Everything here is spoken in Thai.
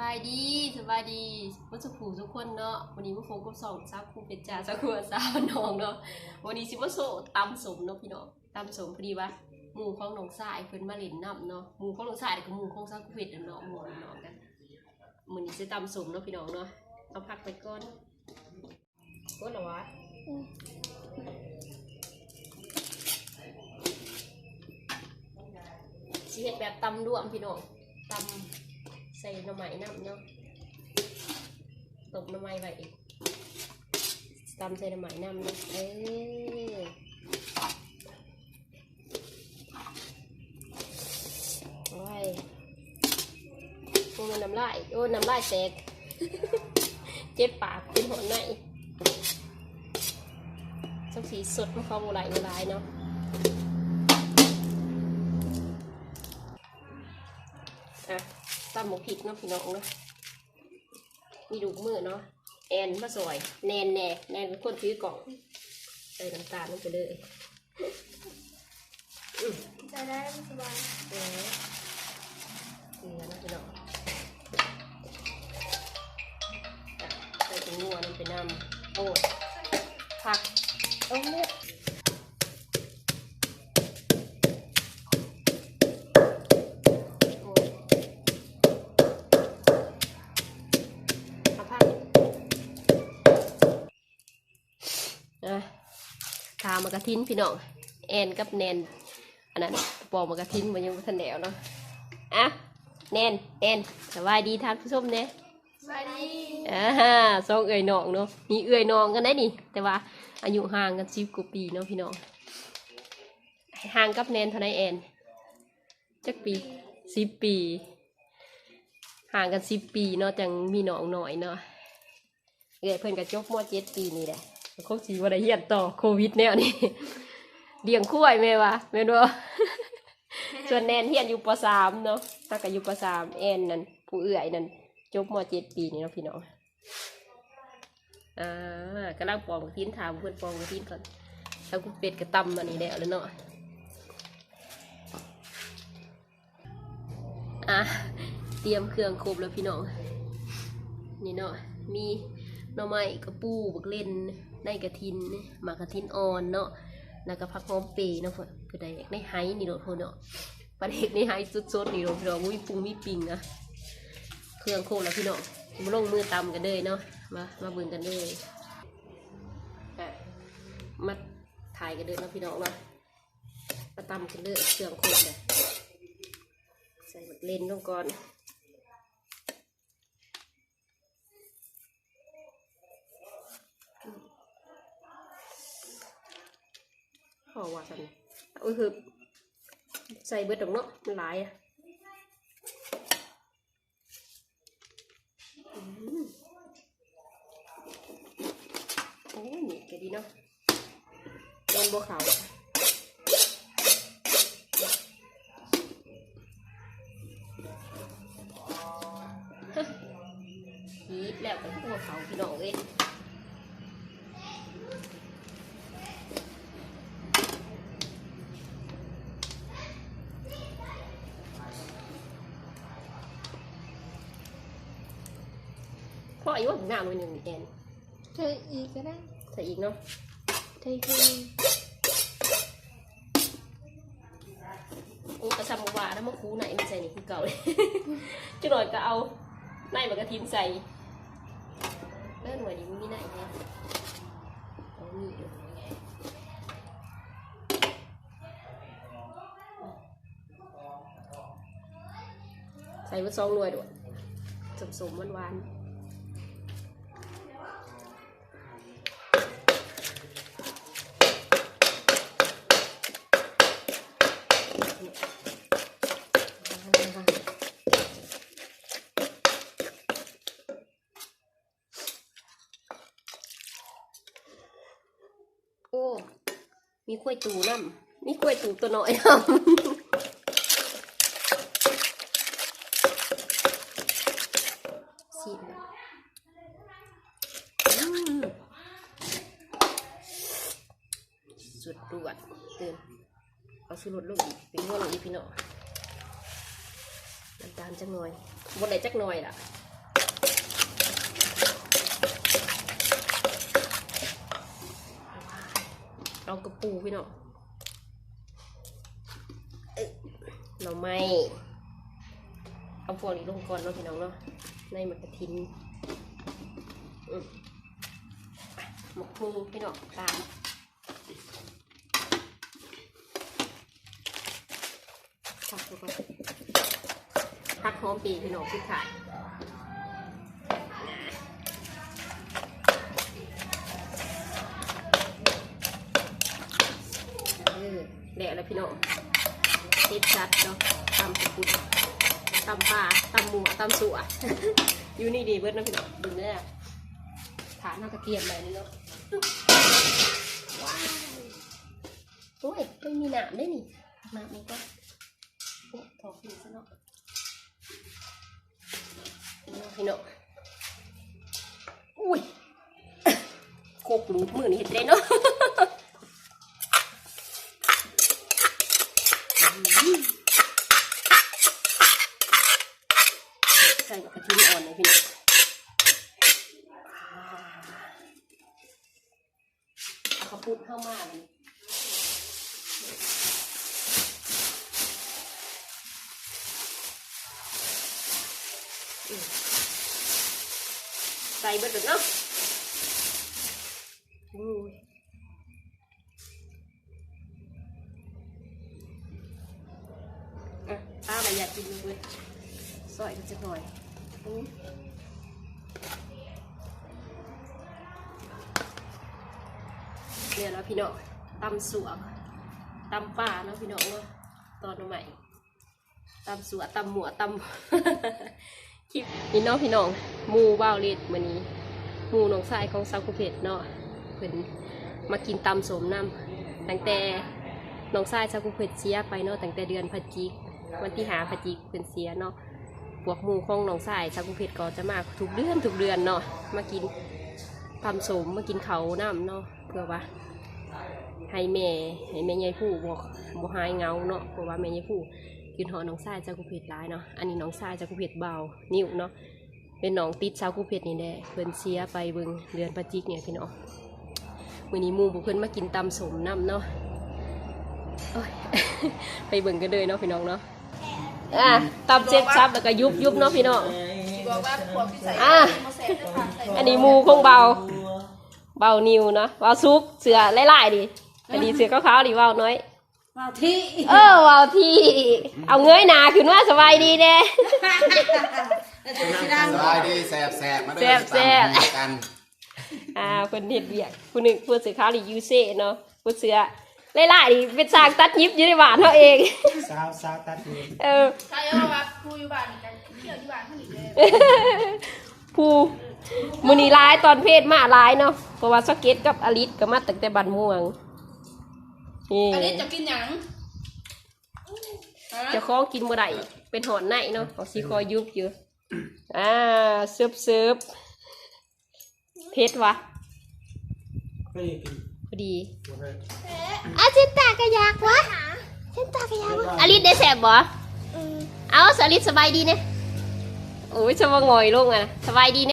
บายดีสบายดีวัสุขูทุกคนเนาะวันนี้มาโฟกับสองซับครูเป็นจ่าสักครูสาวน้องเนาะวันนี้สิมาโซตำสมเนาะพี่เนาะตำสมพอดีว่าหมู่ของหนองสายเพิ่นมาเล่นน้ำเนาะหมู่ของหนองสายกับหมู่ของซักครูเป็ดเนาะหมูน้องกันมื้อนี้สิตำสมเนาะพี่น้องเนาะเอาพักไปก่อนก็ละวะสิเฮ็ดแบบตำรวมพี่น้องตำ ใส่หน่อไม้น้ำเนาะตบหน่อไม้ไว้อีกตำใส่หน่อไม้น้ำเนาะเออโอ้ยโอ้ยน้ำลายโอ้น้ำลายแตกเจ็บปากเป็นหัวในสักสีสดมันเข้าโบราณโบราณเนาะอะ ตำหมูผิดเนาะพี่น้องเนาะมีดูมือเนาะแอนมาซอย แนนแน่แนนเป็นคนถือกล่องใส่น้ำตาลลงไปเลยจะได้ไม่สบายเออเกลือนะพี่น้องใส่ถุงนัวนั่นไปน้ำโอ้ยผักเอาเนี่ย ระทินพี่น้องแอนกับแนนอันนั้นปอกมากระทินมันยังไม่ทันแดวเนาะอะแนนแอนสบายดีทานผู้ชมเนี่ยสบายดีอ่าสองเอ่ยน้องเนาะมีเอ่ยน้องกันได้นี่แต่ว่าอายุห่างกันสิบกว่าปีเนาะพี่น้องห่างกับแนนเท่าไหรแอนจักปีสิบปีห่างกันสิบปีเนาะจังมีน้องหน่อยเนาะเอ้ยเพิ่นก็จบมเจ็ดปีนี่แหละ คงสีว่าได้เฮียนต่อโควิดแนวนี้เลี้ยงคุ้ยแม่วะแม่นบ่ส่วนแนนเฮียนอยู่ปสามเนาะถ้าก็อยู่ปสามแอนนั่นผู้เอื่อยนั่นจบมเจ็ดปีนี่เนาะพี่น้องอ่ากำลังปอกกระทินถามเพื่อนปอกกระทินก่อนถ้ากูเป็ดกระตำมานี่แล้วแล้วเนาะอะเตรียมเครื่องครบแล้วพี่น้องนี่เนาะมีหน่อไม้กระปูบักเล่น ในกระทินหมากกระทินอ่อนเนาะแล้วก็ผักหอมเปรย์เนาะเพื่อเพื่อได้ในไฮนี่โดดพนเนาะประเด็นในไฮสดๆนี่โดดพี่น้องมีปุงมีปิงนะเครื่องโคแล้วพี่น้องมาลงมือตำกันเลยเนาะมามาเบิ่งกันเลยอ่มาถ่ายกันเลยนะพี่น้องเนาะมาตำกันเลยเครื่องโคเลยใส่บักเลนลงก่อน อว่าสันโอ้ยคือใส่เบิดดอกเนาะมันหลายอะอืมโอ้ยนี่ก็ดีเนาะโดนบัวขาวฮีดแล้วกับบัวขาวพี่น้องเอ้ ยพ่ออายุว่าถึงหน้าหน่อยหนึ่งนี่แอนเธออีกก็ได้ใส่อีกเนาะเธอคือโอ้กระซำกว่าแล้วมาคูไหนไม่ใส่นี่คือเก่าเลยจังหน่อยก็เอาในมากระทินใส่เล่นหน่วยนี้มันมีไหนเนี่ยเอามีอยู่ใส่มาสองหน่วยด้วยสมสมๆหวานๆ โอ้ มีกล้วยตูน้ำมีกล้วยตูตัวน้อยน้ำชิมสุดรวดเติม เอาสูรสลงอีกเป็นนัวลงอีพี่น้องน้ำตาลจักหน่อยบดไหนจักหน่อยล่ะเรากระปูพี่น้องเราไม่เอาฟอกนี้ลงก่อนเนาะพี่น้องเนาะในมะกระทินหมกทูพี่น้องตาม ผักลงไปผักหอมปีพี่น้องที่ขายแดดแล้วพี่น้องเฮ็ดชัดเนาะตำกระปุกตำปลาตำหมูตำสัวอยู่นี่ดีเบิร์ดนะพี่น้องดึงเนี่ยฐานน่ากระเทียมอะไรนี่เนาะว้าวโอ้ยไม่มีหนามได้นี่หนามนี่ก็ ถอกนี่ซะเนาะนี่พี่น้องอุ้ยโคกหลูมือนี่เห็นได้เนาะใส่กระเทียมอ่อนเลยพี่น้องเขาวปุ้นเข้ามาเลย ใส่เบิดเนาะอู้ยอะป้ามาอยากกินเลยซอยกันสักหน่อยเนี่ยแล้วพี่น้องตำสวกตำป่าเนาะพี่น้องเนาะตอนใหม่ตำสวกตำหมวตำ คลิปนี่เนาะพี่น้องมูบ้าวเลดมื้อนี้มูน้องชายของซาวคุเพชรเนาะเพิ่นมากินตำสมน้ำตั้งแต่น้องชายซาวคุเพชรเสียไปเนาะตั้งแต่เดือนพฤศจิกวันที่หาพฤศจิกเพิ่นเสียเนาะพวกหมูของน้องสายชาวกรุงเทพก็จะมาทุกเดือนทุกเดือนเนาะมากินทำสมมากินเขาน้ำเนาะเพื่อว่าให้แม่ให้แม่ยายผู้บอกบหายเงาเนาะเพราะว่าแม่ยายผู้ กินหอน้องสายชาวกรุเทพร้ายเนาะอันนี้น้องสายชาวกรุงเทพเบานิ้วเนาะเป็นน้องติดชาวกรุงเทพนี่แหละเพิ่นเสียไปเบิ่งเดือนประจิกเนี่ยพี่น้องมื้อนี้หมู่บุเพิ่นมากินตำสมน้ำเนาะโอ้ย ไปเบิ่งกันเลยเนาะพี่น้องเนาะอะตำเจ็บซับแล้วก็ยุบยุบเนาะพี่น้องบอกว่าขวดที่ใส่อะอันนี้หมูคงเบา เบานิวเนาะเบาซุกเสือไล่ๆดิอันนี้เสือขาวๆดิเบาน้อย มาที่เออเบาที่ เอาเงยหนาขึ้นว่าสบายดีเด้สบายดีแสบแสบมาแซ่บแซ่บตามกันอ่าคนเห็ดเบียกผู้หนึ่งผู้เสือขาวดิยูเซ่เนาะผู้เสือไล่ๆดิเป็นสร้างตัดยิบอยู่ในบ้านเขาเอง สาวสาวตัดเองเออใครเอาว่าผู้อยู่บ้านกันเที่ยวที่บ้านเขาอีกเลย ผู้มือนีร้ายตอนเพศมาร้ายเนาะเพราะว่าสเก็ตกับอลิสก็มาตั้งแต่บันม่วง นี่อันนี้จะกินหยังฮะเจะคล้าของกินบ่ได้เป็นหอนในเนาะของสีคอยยุบอยู่อ่าเซิบเซิบเพชรวะไม่ได้กินพอดีตัวแรกอาเซนตากระยากวะเซนตากระยากวะอลิสได้แสบบ่เอาสอลิสสบายดีเนี่ยโอ้ยจะมางอยลงอะสบายดีเนี่ย